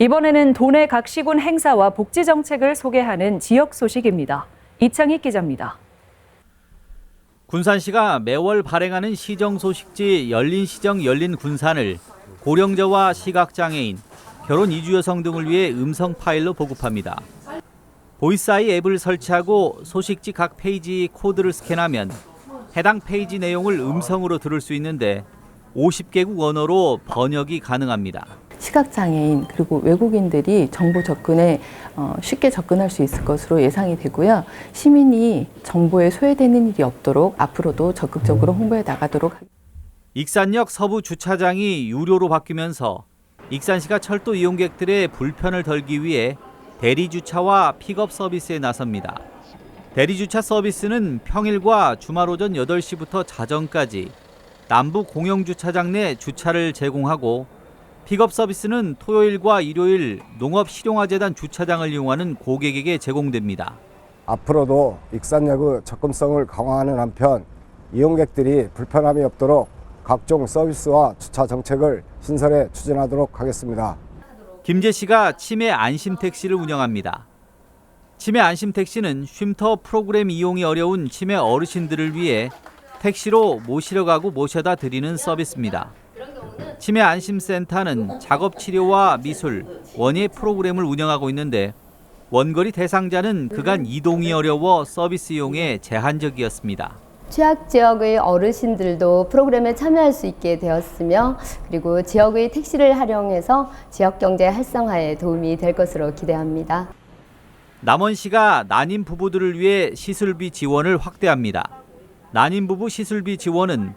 이번에는 도내 각 시군 행사와 복지 정책을 소개하는 지역 소식입니다. 이창희 기자입니다. 군산시가 매월 발행하는 시정 소식지 열린 시정 열린 군산을 고령자와 시각장애인, 결혼 이주 여성 등을 위해 음성 파일로 보급합니다. 보이스아이 앱을 설치하고 소식지 각 페이지 코드를 스캔하면 해당 페이지 내용을 음성으로 들을 수 있는데 50개국 언어로 번역이 가능합니다. 시각장애인 그리고 외국인들이 정보 접근에 어, 쉽게 접근할 수 있을 것으로 예상이 되고요. 시민이 정보에 소외되는 일이 없도록 앞으로도 적극적으로 홍보해 나가도록. 익산역 서부 주차장이 유료로 바뀌면서 익산시가 철도 이용객들의 불편을 덜기 위해 대리 주차와 픽업 서비스에 나섭니다. 대리 주차 서비스는 평일과 주말 오전 8시부터 자정까지 남부 공영 주차장 내 주차를 제공하고 픽업 서비스는 토요일과 일요일 농업 실용화재단 주차장을 이용하는 고객에게 제공됩니다. 앞으로도 익산역의 접근성을 강화하는 한편 이용객들이 불편함이 없도록 각종 서비스와 주차 정책을 신설해 추진하도록 하겠습니다. 김재 씨가 치매 안심 택시를 운영합니다. 치매 안심 택시는 쉼터 프로그램 이용이 어려운 치매 어르신들을 위해 택시로 모시러 가고 모셔다 드리는 서비스입니다. 치매 안심 센터는 작업 치료와 미술, 원예 프로그램을 운영하고 있는데 원거리 대상자는 그간 이동이 어려워 서비스 이용에 제한적이었습니다. 취약 지역의 어르신들도 프로그램에 참여할 수 있게 되었으며 그리고 지역의 택시를 활용해서 지역 경제 활성화에 도움이 될 것으로 기대합니다. 남원 시가 난임 부부들을 위해 시술비 지원을 확대합니다. 난임 부부 시술비 지원은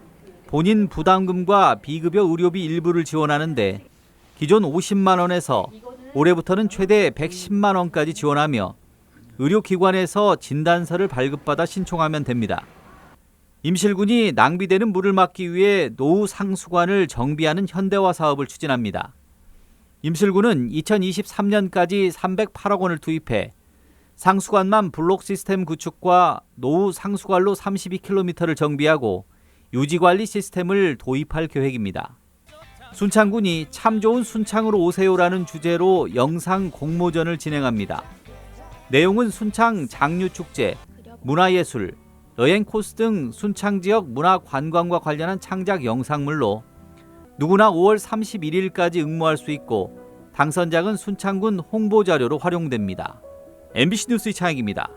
본인 부담금과 비급여 의료비 일부를 지원하는데 기존 50만 원에서 올해부터는 최대 110만 원까지 지원하며 의료기관에서 진단서를 발급받아 신청하면 됩니다. 임실군이 낭비되는 물을 막기 위해 노후 상수관을 정비하는 현대화 사업을 추진합니다. 임실군은 2023년까지 308억 원을 투입해 상수관만 블록 시스템 구축과 노후 상수관로 32km를 정비하고 유지관리 시스템을 도입할 계획입니다. 순창군이 참 좋은 순창으로 오세요라는 주제로 영상 공모전을 진행합니다. 내용은 순창 장류축제, 문화예술, 여행 코스 등 순창 지역 문화 관광과 관련한 창작 영상물로 누구나 5월 31일까지 응모할 수 있고 당선작은 순창군 홍보 자료로 활용됩니다. MBC 뉴스 이창익입니다.